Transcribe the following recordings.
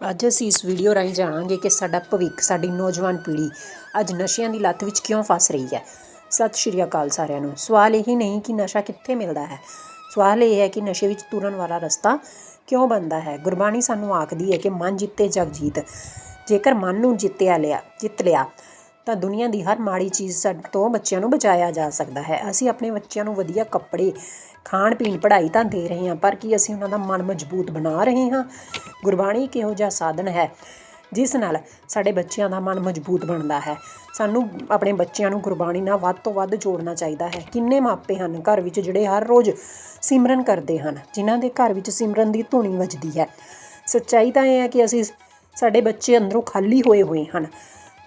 ਅੱਜ ਅਸੀਂ ਇਸ ਵੀਡੀਓ ਰਾਹੀਂ ਜਾਣਾਂਗੇ ਕਿ ਸਾਡਾ ਭਵਿੱਖ, ਸਾਡੀ ਨੌਜਵਾਨ ਪੀੜ੍ਹੀ ਅੱਜ ਨਸ਼ਿਆਂ ਦੀ ਲੱਤ ਵਿੱਚ ਕਿਉਂ ਫਸ ਰਹੀ ਹੈ। ਸਤਿ ਸ਼੍ਰੀ ਅਕਾਲ ਸਾਰਿਆਂ ਨੂੰ। ਸਵਾਲ ਇਹ ਨਹੀਂ ਕਿ ਨਸ਼ਾ ਕਿੱਥੇ ਮਿਲਦਾ ਹੈ। ਸਵਾਲ ਇਹ ਹੈ ਕਿ ਨਸ਼ੇ ਵਿੱਚ ਤੁਰਨ ਵਾਲਾ ਰਸਤਾ ਕਿਉਂ ਬਣਦਾ ਹੈ? ਗੁਰਬਾਣੀ ਸਾਨੂੰ ਆਖਦੀ ਹੈ ਕਿ ਮਨ ਜਿੱਤੇ ਜਗ ਜੀਤ। ਜੇਕਰ ਮਨ ਨੂੰ ਜਿੱਤਿਆ ਲਿਆ, ਜਿੱਤ ਲਿਆ, ਤਾਂ ਦੁਨੀਆ ਦੀ ਹਰ ਮਾੜੀ ਚੀਜ਼ ਸਾਡੇ ਤੋਂ ਬੱਚਿਆਂ ਨੂੰ ਬਚਾਇਆ ਜਾ ਸਕਦਾ ਹੈ। ਅਸੀਂ ਆਪਣੇ ਬੱਚਿਆਂ ਨੂੰ ਵਧੀਆ ਕੱਪੜੇ ਖਾਣ ਪੀਣ ਪੜ੍ਹਾਈ ਤਾਂ ਦੇ ਰਹੇ ਹਾਂ, ਪਰ ਕੀ ਅਸੀਂ ਉਹਨਾਂ ਦਾ ਮਨ ਮਜ਼ਬੂਤ ਬਣਾ ਰਹੇ ਹਾਂ? ਗੁਰਬਾਣੀ ਇੱਕ ਇਹੋ ਜਿਹਾ ਸਾਧਨ ਹੈ ਜਿਸ ਨਾਲ ਸਾਡੇ ਬੱਚਿਆਂ ਦਾ ਮਨ ਮਜ਼ਬੂਤ ਬਣਦਾ ਹੈ? ਸਾਨੂੰ ਆਪਣੇ ਬੱਚਿਆਂ ਨੂੰ ਗੁਰਬਾਣੀ ਨਾਲ ਵੱਧ ਤੋਂ ਵੱਧ ਜੋੜਨਾ ਚਾਹੀਦਾ ਹੈ। ਕਿੰਨੇ ਮਾਪੇ ਹਨ ਘਰ ਵਿੱਚ ਜਿਹੜੇ ਹਰ ਰੋਜ਼ ਸਿਮਰਨ ਕਰਦੇ ਹਨ, ਜਿਨ੍ਹਾਂ ਦੇ ਘਰ ਵਿੱਚ ਸਿਮਰਨ ਦੀ ਧੁਨੀ ਵੱਜਦੀ ਹੈ? ਸੱਚਾਈ ਤਾਂ ਇਹ ਹੈ ਕਿ ਅਸੀਂ ਸਾਡੇ ਬੱਚੇ ਅੰਦਰੋਂ ਖਾਲੀ ਹੋਏ ਹੋਏ ਹਨ।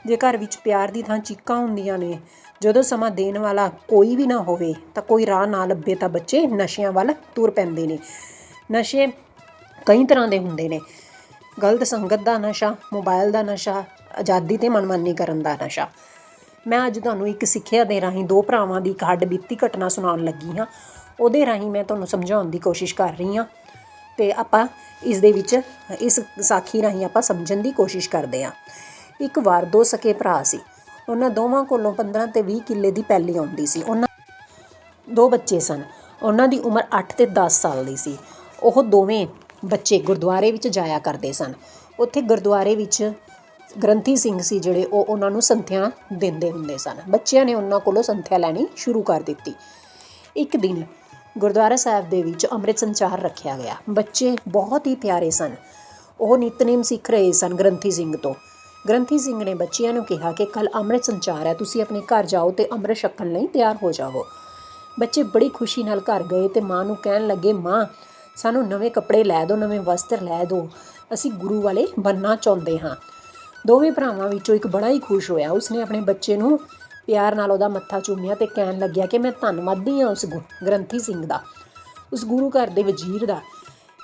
ਜੇ ਘਰ ਵਿੱਚ ਪਿਆਰ ਦੀ ਥਾਂ ਚੀਕਾਂ ਹੁੰਦੀਆਂ ਨੇ ਜਦੋਂ ਸਮਾਂ ਦੇਣ ਵਾਲਾ ਕੋਈ ਵੀ ਨਾ ਹੋਵੇ, ਤਾਂ ਕੋਈ ਰਾਹ ਨਾ ਲੱਭੇ ਤਾਂ ਬੱਚੇ ਨਸ਼ਿਆਂ ਵੱਲ ਤੁਰ ਪੈਂਦੇ ਨੇ। ਨਸ਼ੇ ਕਈ ਤਰ੍ਹਾਂ ਦੇ ਹੁੰਦੇ ਨੇ। ਗਲਤ ਸੰਗਤ ਦਾ ਨਸ਼ਾ ਮੋਬਾਈਲ ਦਾ ਨਸ਼ਾ, ਆਜ਼ਾਦੀ ਤੇ ਮਨਮਾਨੀ ਕਰਨ ਦਾ ਨਸ਼ਾ। ਮੈਂ ਅੱਜ ਤੁਹਾਨੂੰ ਇੱਕ ਸਿੱਖਿਆ ਦੇ ਰਾਹੀਂ ਦੋ ਭਰਾਵਾਂ ਦੀ ਹੱਡ ਬੀਤੀ ਘਟਨਾ ਸੁਣਾਉਣ ਲੱਗੀ ਹਾਂ। ਉਹਦੇ ਰਾਹੀਂ ਮੈਂ ਤੁਹਾਨੂੰ ਸਮਝਾਉਣ ਦੀ ਕੋਸ਼ਿਸ਼ ਕਰ ਰਹੀ ਹਾਂ। ਤੇ ਆਪਾਂ ਇਸ ਦੇ ਵਿੱਚ, ਇਸ ਸਾਖੀ ਰਾਹੀਂ ਆਪਾਂ ਸਮਝਣ ਦੀ ਕੋਸ਼ਿਸ਼ ਕਰਦੇ ਹਾਂ। ਇੱਕ ਵਾਰ ਦੋ ਸਕੇ ਭਰਾ ਸੀ। ਉਹਨਾਂ ਦੋਵਾਂ ਕੋਲੋਂ 15 ਤੇ 20 ਕਿੱਲੇ ਦੀ ਪੈਲੀ ਆਉਂਦੀ ਸੀ। ਉਹਨਾਂ ਦੋ ਬੱਚੇ ਸਨ। ਉਹਨਾਂ ਦੀ ਉਮਰ 8 ਤੇ 10 ਸਾਲ ਦੀ ਸੀ। ਉਹ ਦੋਵੇਂ ਬੱਚੇ ਗੁਰਦੁਆਰੇ ਵਿੱਚ ਜਾਇਆ ਕਰਦੇ ਸਨ। ਉੱਥੇ ਗੁਰਦੁਆਰੇ ਵਿੱਚ ਗ੍ਰੰਥੀ ਸਿੰਘ ਸੀ ਜਿਹੜੇ ਉਹ ਉਹਨਾਂ ਨੂੰ ਸੰਥਿਆ ਦਿੰਦੇ ਹੁੰਦੇ ਸਨ। ਬੱਚਿਆਂ ਨੇ ਉਹਨਾਂ ਕੋਲੋਂ ਸੰਥਿਆ ਲੈਣੀ ਸ਼ੁਰੂ ਕਰ ਦਿੱਤੀ। ਇੱਕ ਦਿਨ ਗੁਰਦੁਆਰਾ ਸਾਹਿਬ ਦੇ ਵਿੱਚ ਅੰਮ੍ਰਿਤ ਸੰਚਾਰ ਰੱਖਿਆ ਗਿਆ। ਬੱਚੇ ਬਹੁਤ ਹੀ ਪਿਆਰੇ ਸਨ। ਉਹ ਨਿਤਨੇਮ ਸਿੱਖ ਰਹੇ ਸਨ ਗ੍ਰੰਥੀ ਸਿੰਘ ਤੋਂ। ਗ੍ਰੰਥੀ ਸਿੰਘ ਨੇ ਬੱਚਿਆਂ ਨੂੰ ਕਿਹਾ ਕਿ ਕੱਲ ਅੰਮ੍ਰਿਤ ਸੰਚਾਰ ਹੈ, ਤੁਸੀਂ ਆਪਣੇ ਘਰ ਜਾਓ ਤੇ ਅੰਮ੍ਰਿਤ ਛਕਣ ਲਈ ਤਿਆਰ ਹੋ ਜਾਵੋ। ਬੱਚੇ ਬੜੀ ਖੁਸ਼ੀ ਨਾਲ ਘਰ ਗਏ ਤੇ ਮਾਂ ਨੂੰ ਕਹਿਣ ਲੱਗੇ, ਮਾਂ, ਸਾਨੂੰ ਨਵੇਂ ਕੱਪੜੇ ਲੈ ਦਿਓ, ਨਵੇਂ ਵਸਤਰ ਲੈ ਦਿਓ। ਅਸੀਂ ਗੁਰੂ ਵਾਲੇ ਬਣਨਾ ਚਾਹੁੰਦੇ ਹਾਂ। ਦੋਵੇਂ ਭਰਾਵਾਂ ਵਿੱਚੋਂ ਇੱਕ ਬੜਾ ਹੀ ਖੁਸ਼ ਹੋਇਆ। ਉਸਨੇ ਆਪਣੇ ਬੱਚੇ ਨੂੰ ਪਿਆਰ ਨਾਲ ਉਹਦਾ ਮੱਥਾ ਚੁੰਮਿਆ ਤੇ ਕਹਿਣ ਲੱਗਿਆ ਕਿ ਮੈਂ ਧੰਨਵਾਦੀ ਹਾਂ ਉਸ ਗੁ- ਗ੍ਰੰਥੀ ਸਿੰਘ ਦਾ, ਉਸ ਗੁਰੂ ਘਰ ਦੇ ਵਜ਼ੀਰ ਦਾ,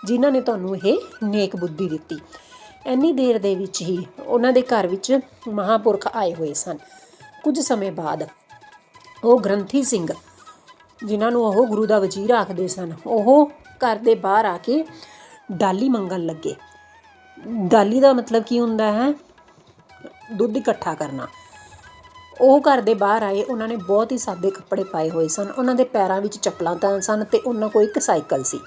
ਜਿਨ੍ਹਾਂ ਨੇ ਤੁਹਾਨੂੰ ਇਹ ਨੇਕ ਬੁੱਧੀ ਦਿੱਤੀ। ਇੰਨੀ ਦੇਰ ਦੇ ਵਿੱਚ ਹੀ ਉਹਨਾਂ ਦੇ ਘਰ ਵਿੱਚ ਮਹਾਪੁਰਖ ਆਏ ਹੋਏ ਸਨ। ਕੁਝ ਸਮੇਂ ਬਾਅਦ ਉਹ ਗ੍ਰੰਥੀ ਸਿੰਘ, ਜਿਨ੍ਹਾਂ ਨੂੰ ਉਹ ਗੁਰੂ ਦਾ ਵਜ਼ੀਰ ਆਖਦੇ ਸਨ, ਉਹ ਘਰ ਦੇ ਬਾਹਰ ਆ ਕੇ ਡਾਲੀ ਮੰਗਣ ਲੱਗੇ। ਡਾਲੀ ਦਾ ਮਤਲਬ ਕੀ ਹੁੰਦਾ ਹੈ? ਦੁੱਧ ਇਕੱਠਾ ਕਰਨਾ। ਉਹ ਘਰ ਦੇ ਬਾਹਰ ਆਏ, ਉਹਨਾਂ ਨੇ ਬਹੁਤ ਹੀ ਸਾਦੇ ਕੱਪੜੇ ਪਾਏ ਹੋਏ ਸਨ। ਉਹਨਾਂ ਦੇ ਪੈਰਾਂ ਵਿੱਚ ਚੱਪਲਾਂ ਤਾਂ ਸਨ ਤੇ ਉਹਨਾਂ ਕੋਲ ਇੱਕ ਸਾਈਕਲ ਸੀ।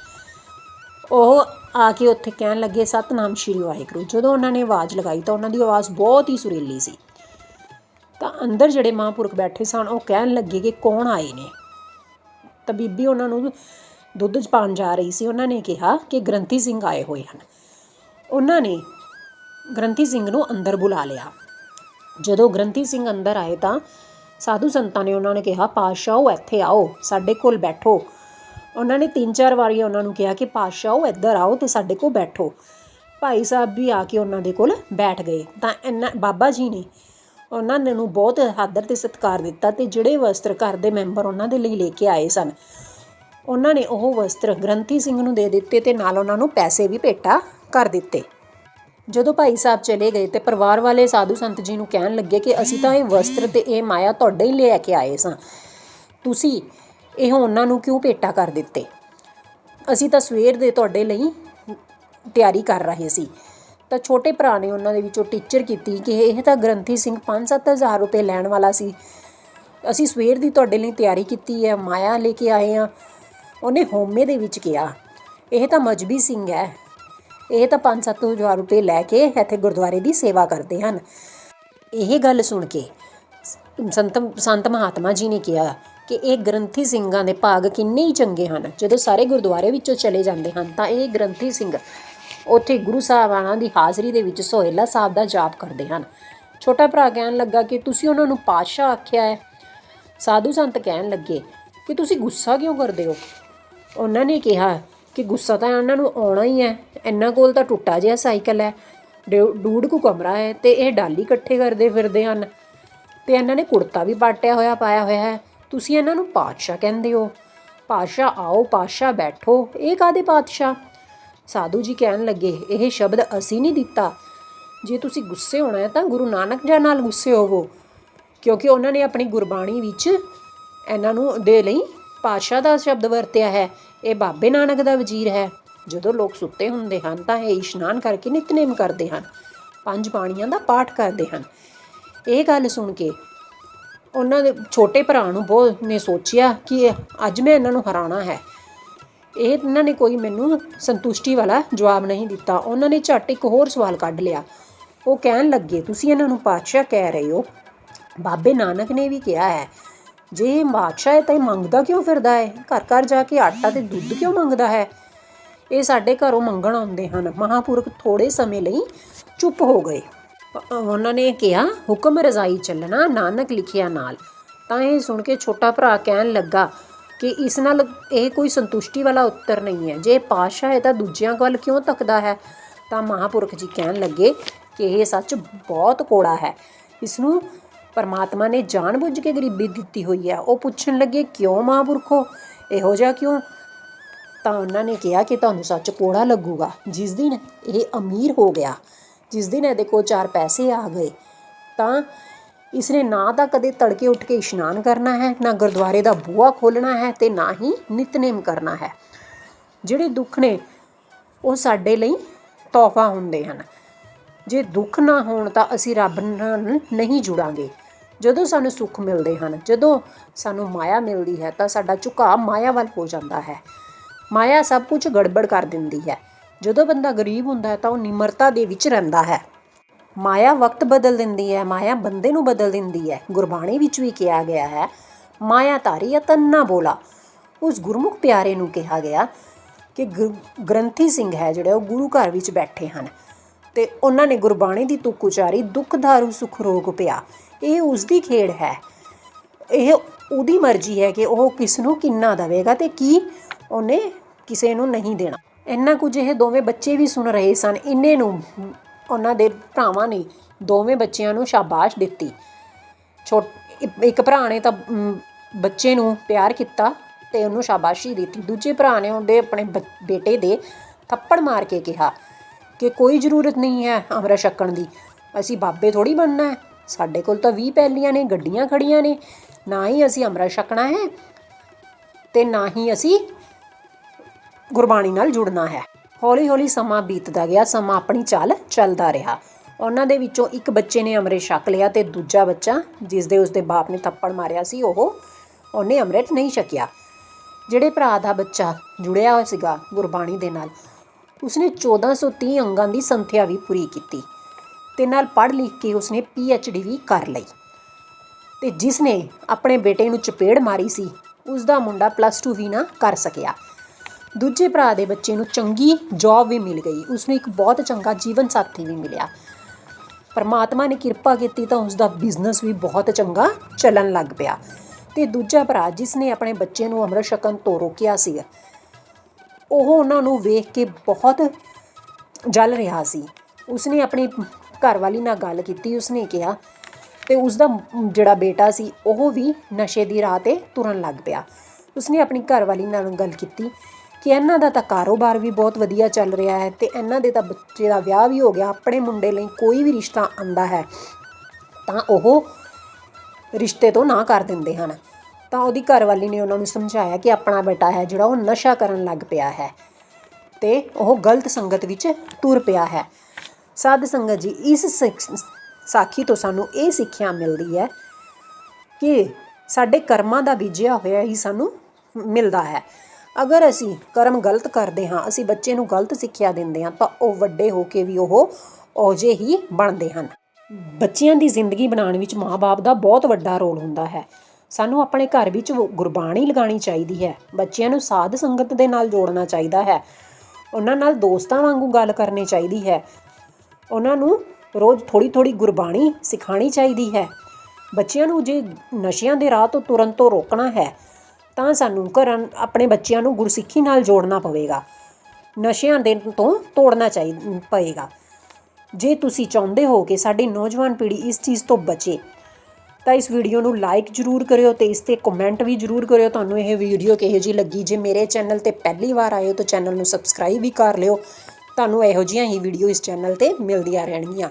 ਉਹ ਆ ਕੇ ਉੱਥੇ ਕਹਿਣ ਲੱਗੇ, ਸਤਨਾਮ ਸ਼੍ਰੀ ਵਾਹਿਗੁਰੂ। ਜਦੋਂ ਉਹਨਾਂ ਨੇ ਆਵਾਜ਼ ਲਗਾਈ ਤਾਂ ਉਹਨਾਂ ਦੀ ਆਵਾਜ਼ ਬਹੁਤ ਹੀ ਸੁਰੀਲੀ ਸੀ। ਤਾਂ ਅੰਦਰ ਜਿਹੜੇ ਮਹਾਂਪੁਰਖ ਬੈਠੇ ਸਨ, ਉਹ ਕਹਿਣ ਲੱਗੇ ਕਿ ਕੌਣ ਆਏ ਨੇ? ਤਾਂ ਬੀਬੀ ਉਹਨਾਂ ਨੂੰ ਦੁੱਧ ਚ ਪਾਣ ਜਾ ਰਹੀ ਸੀ। ਉਹਨਾਂ ਨੇ ਕਿਹਾ ਕਿ ਗ੍ਰੰਥੀ ਸਿੰਘ ਆਏ ਹੋਏ ਹਨ। ਉਹਨਾਂ ਨੇ ਗ੍ਰੰਥੀ ਸਿੰਘ ਨੂੰ ਅੰਦਰ ਬੁਲਾ ਲਿਆ। ਜਦੋਂ ਗ੍ਰੰਥੀ ਸਿੰਘ ਅੰਦਰ ਆਏ ਤਾਂ ਸਾਧੂ ਸੰਤਾਂ ਨੇ ਉਹਨਾਂ ਨੇ ਕਿਹਾ, ਪਾਤਸ਼ਾਹੋ ਇੱਥੇ ਆਓ, ਸਾਡੇ ਕੋਲ ਬੈਠੋ। ਉਹਨਾਂ ਨੇ ਤਿੰਨ ਚਾਰ ਵਾਰੀ ਉਹਨਾਂ ਨੂੰ ਕਿਹਾ ਕਿ ਪਾਤਸ਼ਾਹੋ ਇੱਧਰ ਆਓ ਤੇ ਸਾਡੇ ਕੋਲ ਬੈਠੋ। ਭਾਈ ਸਾਹਿਬ ਵੀ ਆ ਕੇ ਉਹਨਾਂ ਦੇ ਕੋਲ ਬੈਠ ਗਏ। ਤਾਂ ਇਹਨਾਂ ਬਾਬਾ ਜੀ ਨੇ ਉਹਨਾਂ ਨੇ ਨੂੰ ਬਹੁਤ ਆਦਰ ਤੇ ਸਤਿਕਾਰ ਦਿੱਤਾ ਤੇ ਜਿਹੜੇ ਵਸਤਰ ਘਰ ਦੇ ਮੈਂਬਰ ਉਹਨਾਂ ਦੇ ਲਈ ਲੈ ਕੇ ਆਏ ਸਨ, ਉਹਨਾਂ ਨੇ ਉਹ ਵਸਤਰ ਗ੍ਰੰਥੀ ਸਿੰਘ ਨੂੰ ਦੇ ਦਿੱਤੇ ਤੇ ਨਾਲ ਉਹਨਾਂ ਨੂੰ ਪੈਸੇ ਵੀ ਭੇਟਾ ਕਰ ਦਿੱਤੇ। ਜਦੋਂ ਭਾਈ ਸਾਹਿਬ ਚਲੇ ਗਏ ਤੇ ਪਰਿਵਾਰ ਵਾਲੇ ਸਾਧੂ ਸੰਤ ਜੀ ਨੂੰ ਕਹਿਣ ਲੱਗੇ ਕਿ ਅਸੀਂ ਤਾਂ ਇਹ ਵਸਤਰ ਤੇ ਇਹ ਮਾਇਆ ਤੁਹਾਡੇ ਹੀ ਲੈ ਕੇ ਆਏ ਸਾਂ। ਤੁਸੀਂ ਇਹ ਉਹਨਾਂ ਨੂੰ ਕਿਉਂ ਭੇਟਾ ਕਰ ਦਿੱਤੇ? ਅਸੀਂ ਤਾਂ ਸਵੇਰ ਦੇ ਤੁਹਾਡੇ ਲਈ ਤਿਆਰੀ ਕਰ ਰਹੇ ਸੀ। ਤਾਂ ਛੋਟੇ ਭਰਾ ਨੇ ਉਹਨਾਂ ਦੇ ਵਿੱਚੋਂ ਟੀਚਰ ਕੀਤੀ ਕਿ ਇਹ ਤਾਂ ਗ੍ਰੰਥੀ ਸਿੰਘ 5-7000 ਰੁਪਏ ਲੈਣ ਵਾਲਾ ਸੀ। ਅਸੀਂ ਸਵੇਰ ਦੀ ਤੁਹਾਡੇ ਲਈ ਤਿਆਰੀ ਕੀਤੀ ਹੈ, ਮਾਇਆ ਲੈ ਕੇ ਆਏ ਆ ਉਹਨੇ ਹੋਮੇ ਦੇ ਵਿੱਚ ਕਿਹਾ, ਇਹ ਤਾਂ ਮਜਬੀ ਸਿੰਘ ਹੈ। ਇਹ ਤਾਂ 5-7000 ਰੁਪਏ ਲੈ ਕੇ ਇੱਥੇ ਗੁਰਦੁਆਰੇ ਦੀ ਸੇਵਾ ਕਰਦੇ ਹਨ। ਇਹ ਗੱਲ ਸੁਣ ਕੇ ਸੰਤ ਸੰਤ ਮਹਾਤਮਾ ਜੀ ਨੇ ਕਿਹਾ ਕਿ ਇਹ ਗ੍ਰੰਥੀ ਸਿੰਘਾਂ ਦੇ ਭਾਗ ਕਿੰਨੇ ਹੀ ਚੰਗੇ ਹਨ। ਜਦੋਂ ਸਾਰੇ ਗੁਰਦੁਆਰੇ ਵਿੱਚੋਂ ਚਲੇ ਜਾਂਦੇ ਹਨ, ਤਾਂ ਇਹ ਗ੍ਰੰਥੀ ਸਿੰਘ ਉੱਥੇ ਗੁਰੂ ਸਾਹਿਬਾਨਾਂ ਦੀ ਹਾਜ਼ਰੀ ਦੇ ਵਿੱਚ ਸੋਹਿਲਾ ਸਾਹਿਬ ਦਾ ਜਾਪ ਕਰਦੇ ਹਨ। ਛੋਟਾ ਭਰਾ ਕਹਿਣ ਲੱਗਾ ਕਿ ਤੁਸੀਂ ਉਹਨਾਂ ਨੂੰ ਪਾਤਸ਼ਾਹ ਆਖਿਆ ਹੈ। ਸਾਧੂ ਸੰਤ ਕਹਿਣ ਲੱਗੇ ਕਿ ਤੁਸੀਂ ਗੁੱਸਾ ਕਿਉਂ ਕਰਦੇ ਹੋ? ਉਹਨਾਂ ਨੇ ਕਿਹਾ ਕਿ ਗੁੱਸਾ ਤਾਂ ਇਹਨਾਂ ਨੂੰ ਆਉਣਾ ਹੀ ਹੈ। ਇਹਨਾਂ ਕੋਲ ਤਾਂ ਟੁੱਟਾ ਜਿਹਾ ਸਾਈਕਲ ਹੈ ਡੂਡ ਡੂਢ ਕੁ ਕਮਰਾ ਹੈ ਤੇ ਇਹ ਡਾਲੀ ਇਕੱਠੇ ਕਰਦੇ ਫਿਰਦੇ ਹਨ। ਤੇ ਇਹਨਾਂ ਨੇ ਕੁੜਤਾ ਵੀ ਪਾਟਿਆ ਹੋਇਆ, ਪਾਇਆ ਹੋਇਆ ਹੈ। ਤੁਸੀਂ ਇਹਨਾਂ ਨੂੰ ਪਾਤਸ਼ਾਹ ਕਹਿੰਦੇ ਹੋ। ਪਾਤਸ਼ਾਹ ਆਓ, ਪਾਤਸ਼ਾਹ ਬੈਠੋ। ਇਹ ਕਾਦੇ ਪਾਤਸ਼ਾਹ? ਸਾਧੂ ਜੀ ਕਹਿਣ ਲੱਗੇ, ਇਹ ਸ਼ਬਦ ਅਸੀਂ ਨਹੀਂ ਦਿੱਤਾ। ਜੇ ਤੁਸੀਂ ਗੁੱਸੇ ਹੋਣਾ ਹੈ ਤਾਂ ਗੁਰੂ ਨਾਨਕ ਜੀ ਨਾਲ ਗੁੱਸੇ ਹੋਵੋ, ਕਿਉਂਕਿ ਉਹਨਾਂ ਨੇ ਆਪਣੀ ਗੁਰਬਾਣੀ ਵਿੱਚ ਇਹਨਾਂ ਨੂੰ ਦੇ ਲਈ ਪਾਤਸ਼ਾਹ ਦਾ ਸ਼ਬਦ ਵਰਤਿਆ ਹੈ। ਇਹ ਬਾਬੇ ਨਾਨਕ ਦਾ ਵਜ਼ੀਰ ਹੈ। ਜਦੋਂ ਲੋਕ ਸੁੱਤੇ ਹੁੰਦੇ ਹਨ ਤਾਂ ਇਹ ਇਸ਼ਨਾਨ ਕਰਕੇ ਨਿਤਨੇਮ ਕਰਦੇ ਹਨ। ਪੰਜ ਬਾਣੀਆਂ ਦਾ ਪਾਠ ਕਰਦੇ ਹਨ। ਇਹ ਗੱਲ ਸੁਣ ਕੇ ਉਹਨਾਂ ਦੇ ਛੋਟੇ ਭਰਾ ਨੂੰ ਬਹੁਤ ਨੇ ਸੋਚਿਆ ਕਿ ਅੱਜ ਮੈਂ ਇਹਨਾਂ ਨੂੰ ਹਰਾਉਣਾ ਹੈ। ਇਹ ਇਹਨਾਂ ਨੇ ਕੋਈ ਮੈਨੂੰ ਸੰਤੁਸ਼ਟੀ ਵਾਲਾ ਜਵਾਬ ਨਹੀਂ ਦਿੱਤਾ। ਉਹਨਾਂ ਨੇ ਝੱਟ ਇੱਕ ਹੋਰ ਸਵਾਲ ਕੱਢ ਲਿਆ। ਉਹ ਕਹਿਣ ਲੱਗੇ, ਤੁਸੀਂ ਇਹਨਾਂ ਨੂੰ ਪਾਤਸ਼ਾਹ ਕਹਿ ਰਹੇ ਹੋ। ਬਾਬੇ ਨਾਨਕ ਨੇ ਵੀ ਕਿਹਾ ਹੈ, ਜੇ ਇਹ ਬਾਦਸ਼ਾਹ ਹੈ ਤਾਂ ਇਹ ਮੰਗਦਾ ਕਿਉਂ ਫਿਰਦਾ ਹੈ? ਘਰ ਘਰ ਜਾ ਕੇ ਆਟਾ ਤੇ ਦੁੱਧ ਕਿਉਂ ਮੰਗਦਾ ਹੈ? ਇਹ ਸਾਡੇ ਘਰੋਂ ਮੰਗਣ ਆਉਂਦੇ ਹਨ। ਮਹਾਪੁਰਖ ਥੋੜੇ ਸਮੇਂ ਲਈ ਚੁੱਪ ਹੋ ਗਏ। ਉਹਨਾਂ ਨੇ ਕਿਹਾ, ਹੁਕਮ ਰਜ਼ਾਈ ਚੱਲਣਾ, ਨਾਨਕ ਲਿਖਿਆ ਨਾਲ। ਤਾਂ ਇਹ ਸੁਣ ਕੇ ਛੋਟਾ ਭਰਾ ਕਹਿਣ ਲੱਗਾ ਕਿ ਇਸ ਨਾਲ ਇਹ ਕੋਈ ਸੰਤੁਸ਼ਟੀ ਵਾਲਾ ਉੱਤਰ ਨਹੀਂ ਹੈ। ਜੇ ਪਾਸ਼ਾ ਹੈ ਤਾਂ ਦੂਜਿਆਂ ਵੱਲ ਕਿਉਂ ਤੱਕਦਾ ਹੈ? ਤਾਂ ਮਹਾਪੁਰਖ ਜੀ ਕਹਿਣ ਲੱਗੇ ਕਿ ਇਹ ਸੱਚ ਬਹੁਤ ਕੋੜਾ ਹੈ। ਇਸ ਨੂੰ ਪਰਮਾਤਮਾ ਨੇ ਜਾਣਬੁੱਝ ਕੇ ਗਰੀਬੀ ਦਿੱਤੀ ਹੋਈ ਹੈ। ਉਹ ਪੁੱਛਣ ਲੱਗੇ, ਕਿਉਂ ਮਹਾਪੁਰਖੋ? ਇਹੋ ਜਿਹਾ ਕਿਉਂ? ਤਾਂ ਉਹਨਾਂ ਨੇ ਕਿਹਾ ਕਿ ਤੁਹਾਨੂੰ ਸੱਚ ਕੋੜਾ ਲੱਗੂਗਾ। ਜਿਸ ਦਿਨ ਇਹ ਅਮੀਰ ਹੋ ਗਿਆ। ਜਿਸ ਦਿਨ ਇਹਦੇ ਕੋਲ ਚਾਰ ਪੈਸੇ ਆ ਗਏ, ਤਾਂ ਇਸਨੇ ਨਾ ਤਾਂ ਕਦੇ ਤੜਕੇ ਉੱਠ ਕੇ ਇਸ਼ਨਾਨ ਕਰਨਾ ਹੈ, ਨਾ ਗੁਰਦੁਆਰੇ ਦਾ ਬੂਹਾ ਖੋਲਣਾ ਹੈ ਤੇ ਨਾ ਹੀ ਨਿਤਨੇਮ ਕਰਨਾ ਹੈ। ਜਿਹੜੇ ਦੁੱਖ ਨੇ, ਉਹ ਸਾਡੇ ਲਈ ਤੋਹਫਾ ਹੁੰਦੇ ਹਨ। ਜੇ ਦੁੱਖ ਨਾ ਹੋਣ ਤਾਂ ਅਸੀਂ ਰੱਬ ਨਾਲ ਨਹੀਂ ਜੁੜਾਂਗੇ। ਜਦੋਂ ਸਾਨੂੰ ਸੁੱਖ ਮਿਲਦੇ ਹਨ, ਜਦੋਂ ਸਾਨੂੰ ਮਾਇਆ ਮਿਲਦੀ ਹੈ ਤਾਂ ਸਾਡਾ ਝੁਕਾਅ ਮਾਇਆ ਵੱਲ ਹੋ ਜਾਂਦਾ ਹੈ। ਮਾਇਆ ਸਭ ਕੁਝ ਗੜਬੜ ਕਰ ਦਿੰਦੀ ਹੈ। ਜਦੋਂ ਬੰਦਾ ਗਰੀਬ ਹੁੰਦਾ ਹੈ ਤਾਂ ਉਹ ਨਿਮਰਤਾ ਦੇ ਵਿੱਚ ਰਹਿੰਦਾ ਹੈ। ਮਾਇਆ ਵਕਤ ਬਦਲ ਦਿੰਦੀ ਹੈ, ਮਾਇਆ ਬੰਦੇ ਨੂੰ ਬਦਲ ਦਿੰਦੀ ਹੈ। ਗੁਰਬਾਣੀ ਵਿੱਚ ਵੀ ਕਿਹਾ ਗਿਆ ਹੈ, ਮਾਇਆ ਧਾਰੀ ਅਤਨ ਨਾ ਬੋਲਾ। ਉਸ ਗੁਰਮੁਖ ਪਿਆਰੇ ਨੂੰ ਕਿਹਾ ਗਿਆ ਕਿ ਗੁਰ- ਗ੍ਰੰਥੀ ਸਿੰਘ ਹੈ ਜਿਹੜੇ ਉਹ ਗੁਰੂ ਘਰ ਵਿੱਚ ਬੈਠੇ ਹਨ ਤੇ ਉਹਨਾਂ ਨੇ ਗੁਰਬਾਣੀ ਦੀ ਤੁਕ ਉਚਾਰੀ ਦੁੱਖ ਧਾਰੂ ਸੁਖ, ਰੋਗ ਪਿਆ। ਇਹ ਉਸ ਦੀ ਖੇਡ ਹੈ। ਇਹ ਉਹਦੀ ਮਰਜ਼ੀ ਹੈ ਕਿ ਉਹ ਕਿਸ ਨੂੰ ਕਿੰਨਾ ਦੇਵੇਗਾ ਤੇ ਕੀ ਉਹਨੇ ਕਿਸੇ ਨੂੰ ਨਹੀਂ ਦੇਣਾ। ਇੰਨਾ ਕੁਝ ਇਹ ਦੋਵੇਂ ਬੱਚੇ ਵੀ ਸੁਣ ਰਹੇ ਸਨ। ਇੰਨੇ ਨੂੰ ਉਹਨਾਂ ਦੇ ਭਰਾਵਾਂ ਨੇ ਦੋਵੇਂ ਬੱਚਿਆਂ ਨੂੰ ਸ਼ਾਬਾਸ਼ ਦਿੱਤੀ। ਛੋਟ, ਇੱਕ- ਭਰਾ ਨੇ ਤਾਂ ਬੱਚੇ ਨੂੰ ਪਿਆਰ ਕੀਤਾ ਤੇ ਉਹਨੂੰ ਸ਼ਾਬਾਸ਼ੀ ਦਿੱਤੀ। ਦੂਜੇ ਭਰਾ ਨੇ ਉਹਦੇ ਆਪਣੇ ਬ- ਬੇਟੇ ਦੇ ਥੱਪੜ ਮਾਰ ਕੇ ਕਿਹਾ ਕਿ ਕੋਈ ਜ਼ਰੂਰਤ ਨਹੀਂ ਹੈ ਅੰਮ੍ਰਿਤ ਛਕਣ ਦੀ। ਅਸੀਂ ਬਾਬੇ ਥੋੜੀ ਬਣਨਾ ਹੈ। ਸਾਡੇ ਕੋਲ ਤਾਂ 20 ਪੈਲੀਆਂ ਨੇ, ਗੱਡੀਆਂ ਖੜੀਆਂ ਨੇ। ਨਾ ਹੀ ਅਸੀਂ ਅੰਮ੍ਰਿਤ ਛਕਣਾ ਹੈ ਤੇ ਨਾ ਹੀ ਅਸੀਂ ਗੁਰਬਾਣੀ ਨਾਲ ਜੁੜਨਾ ਹੈ। ਹੌਲੀ ਹੌਲੀ ਸਮਾਂ ਬੀਤਦਾ ਗਿਆ, ਸਮਾਂ ਆਪਣੀ ਚਾਲ ਚੱਲਦਾ ਰਿਹਾ। ਉਹਨਾਂ ਦੇ ਵਿੱਚੋਂ ਇੱਕ ਬੱਚੇ ਨੇ ਅੰਮ੍ਰਿਤ ਛਕ ਲਿਆ ਤੇ ਦੂਜਾ ਬੱਚਾ, ਜਿਸ ਦੇ ਉਸਦੇ ਬਾਪ ਨੇ ਥੱਪੜ ਮਾਰਿਆ ਸੀ, ਉਹ ਉਹਨੇ ਅੰਮ੍ਰਿਤ ਨਹੀਂ ਛਕਿਆ। ਜਿਹੜੇ ਭਰਾ ਦਾ ਬੱਚਾ ਜੁੜਿਆ ਹੋਇਆ ਸੀਗਾ ਗੁਰਬਾਣੀ ਦੇ ਨਾਲ, ਉਸਨੇ 1430 ਅੰਗਾਂ ਦੀ ਸੰਥਿਆ ਵੀ ਪੂਰੀ ਕੀਤੀ ਤੇ ਨਾਲ ਪੜ੍ਹ ਲਿਖ ਕੇ ਉਸਨੇ ਡੀ ਵੀ ਕਰ ਲਈ। ਤੇ ਜਿਸ ਨੇ ਆਪਣੇ ਬੇਟੇ ਨੂੰ ਚਪੇੜ ਮਾਰੀ ਸੀ ਉਸ ਦਾ ਮੁੰਡਾ ਪਲੱਸ 2 ਵੀ ਨਾ ਕਰ ਸਕਿਆ। ਦੂਜੇ ਭਰਾ ਦੇ ਬੱਚੇ ਨੂੰ ਚੰਗੀ ਜੌਬ ਵੀ ਮਿਲ ਗਈ। ਉਸ ਨੂੰ ਇੱਕ ਬਹੁਤ ਚੰਗਾ ਜੀਵਨ ਸਾਥੀ ਵੀ ਮਿਲਿਆ। ਪਰਮਾਤਮਾ ਨੇ ਕਿਰਪਾ ਕੀਤੀ ਤਾਂ ਉਸ ਦਾ ਬਿਜ਼ਨਸ ਵੀ ਬਹੁਤ ਚੰਗਾ ਚੱਲਣ ਲੱਗ ਪਿਆ। ਤੇ ਦੂਜਾ ਭਰਾ ਜਿਸ ਨੇ ਆਪਣੇ ਬੱਚੇ ਨੂੰ ਅੰਮ੍ਰਿਤ ਛਕਣ ਤੋਂ ਰੋਕਿਆ ਸੀ, ਉਹ ਉਹਨਾਂ ਨੂੰ ਵੇਖ ਕੇ ਬਹੁਤ ਜਲ ਰਿਹਾ ਸੀ। ਉਸਨੇ ਆਪਣੀ ਘਰਵਾਲੀ ਨਾਲ ਗੱਲ ਕੀਤੀ, ਉਸਨੇ ਕਿਹਾ ਤੇ ਉਸ ਦਾ ਜਿਹੜਾ ਬੇਟਾ ਸੀ, ਉਹ ਵੀ ਨਸ਼ੇ ਦੀ ਰਾਹ ਤੇ ਤੁਰਨ ਲੱਗ ਪਿਆ। ਉਸਨੇ ਆਪਣੀ ਘਰਵਾਲੀ ਨਾਲ ਗੱਲ ਕੀਤੀ। ਕਿ ਇਹਨਾਂ ਦਾ ਤਾਂ ਕਾਰੋਬਾਰ ਵੀ ਬਹੁਤ ਵਧੀਆ ਚੱਲ ਰਿਹਾ ਹੈ ਤੇ ਇਹਨਾਂ ਦੇ ਤਾਂ ਬੱਚੇ ਦਾ ਵਿਆਹ ਵੀ ਹੋ ਗਿਆ, ਆਪਣੇ ਮੁੰਡੇ ਲਈ ਕੋਈ ਵੀ ਰਿਸ਼ਤਾ ਆਂਦਾ ਹੈ, ਤਾਂ ਉਹ ਰਿਸ਼ਤੇ ਤੋਂ ਨਾ ਕਰ ਦਿੰਦੇ ਹਨ। ਤਾਂ ਉਹਦੀ ਘਰਵਾਲੀ ਨੇ ਉਹਨਾਂ ਨੂੰ ਸਮਝਾਇਆ ਕਿ ਆਪਣਾ ਬੇਟਾ ਹੈ ਜਿਹੜਾ ਉਹ ਨਸ਼ਾ ਕਰਨ ਲੱਗ ਪਿਆ ਹੈ ਤੇ ਉਹ ਗਲਤ ਸੰਗਤ ਵਿੱਚ ਤੁਰ ਪਿਆ ਹੈ। ਸਾਧ ਸੰਗਤ ਜੀ, ਇਸ ਸਿੱਖ- ਸਾਖੀ ਤੋਂ ਸਾਨੂੰ ਇਹ ਸਿੱਖਿਆ ਮਿਲਦੀ ਹੈ ਕਿ ਸਾਡੇ ਕਰਮਾਂ ਦਾ ਬੀਜਿਆ ਹੋਇਆ ਹੀ ਸਾਨੂੰ ਮਿਲਦਾ ਹੈ। ਅਗਰ ਅਸੀਂ ਕਰਮ ਗਲਤ ਕਰਦੇ ਹਾਂ, ਅਸੀਂ ਬੱਚੇ ਨੂੰ ਗਲਤ ਸਿੱਖਿਆ ਦਿੰਦੇ ਹਾਂ, ਤਾਂ ਉਹ ਵੱਡੇ ਹੋ ਕੇ ਵੀ ਉਹ ਔਜੇ ਹੀ ਬਣਦੇ ਹਨ। ਬੱਚਿਆਂ ਦੀ ਜ਼ਿੰਦਗੀ ਬਣਾਉਣ ਵਿੱਚ ਮਾਪੇ ਦਾ ਬਹੁਤ ਵੱਡਾ ਰੋਲ ਹੁੰਦਾ ਹੈ। ਸਾਨੂੰ ਆਪਣੇ ਘਰ ਵਿੱਚ ਗੁਰਬਾਣੀ ਲਗਾਉਣੀ ਚਾਹੀਦੀ ਹੈ। ਬੱਚਿਆਂ ਨੂੰ ਸਾਧ ਸੰਗਤ ਦੇ ਨਾਲ ਜੋੜਨਾ ਚਾਹੀਦਾ ਹੈ। ਉਹਨਾਂ ਨਾਲ ਦੋਸਤਾਂ ਵਾਂਗੂ ਗੱਲ ਕਰਨੀ ਚਾਹੀਦੀ ਹੈ। ਉਹਨਾਂ ਨੂੰ ਰੋਜ਼ ਥੋੜੀ ਥੋੜੀ ਗੁਰਬਾਣੀ ਸਿਖਾਣੀ ਚਾਹੀਦੀ ਹੈ। ਬੱਚਿਆਂ ਨੂੰ ਜੇ ਨਸ਼ਿਆਂ ਦੇ ਰਾਹ ਤੋਂ ਤੁਰਨ ਤੋਂ ਰੋਕਣਾ ਹੈ ਤਾਂ ਸਾਨੂੰ ਘਰਾਂ, ਆਪਣੇ ਬੱਚਿਆਂ ਨੂੰ ਗੁਰਸਿੱਖੀ ਨਾਲ ਜੋੜਨਾ ਪਵੇਗਾ। ਨਸ਼ਿਆਂ ਦੇ ਤੋਂ ਤੋੜਨਾ ਚਾਹੀ, ਪਏਗਾ। ਜੇ ਤੁਸੀਂ ਚਾਹੁੰਦੇ ਹੋ ਕਿ ਸਾਡੀ ਨੌਜਵਾਨ ਪੀੜ੍ਹੀ ਇਸ ਚੀਜ਼ ਤੋਂ ਬਚੇ, ਤਾਂ ਇਸ ਵੀਡੀਓ ਨੂੰ ਲਾਈਕ ਜਰੂਰ ਕਰਿਓ ਤੇ ਇਸ ਤੇ ਕਮੈਂਟ ਵੀ ਜਰੂਰ ਕਰਿਓ। ਤੁਹਾਨੂੰ ਇਹ ਵੀਡੀਓ ਕਿਹੋ ਜਿਹੀ ਲੱਗੀ? ਜੇ ਮੇਰੇ ਚੈਨਲ ਤੇ ਪਹਿਲੀ ਵਾਰ ਆਏ ਹੋ ਤਾਂ ਚੈਨਲ ਨੂੰ ਸਬਸਕ੍ਰਾਈਬ ਵੀ ਕਰ ਲਿਓ। ਤੁਹਾਨੂੰ ਇਹੋ ਜਿਹੀਆਂ ਹੀ ਵੀਡੀਓ ਇਸ ਚੈਨਲ ਤੇ ਮਿਲਦੀਆਂ ਰਹਿਣਗੀਆਂ।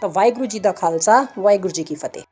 ਤਾਂ ਵਾਹਿਗੁਰੂ ਜੀ ਦਾ ਖਾਲਸਾ, ਵਾਹਿਗੁਰੂ ਜੀ ਕੀ ਫਤਿਹ।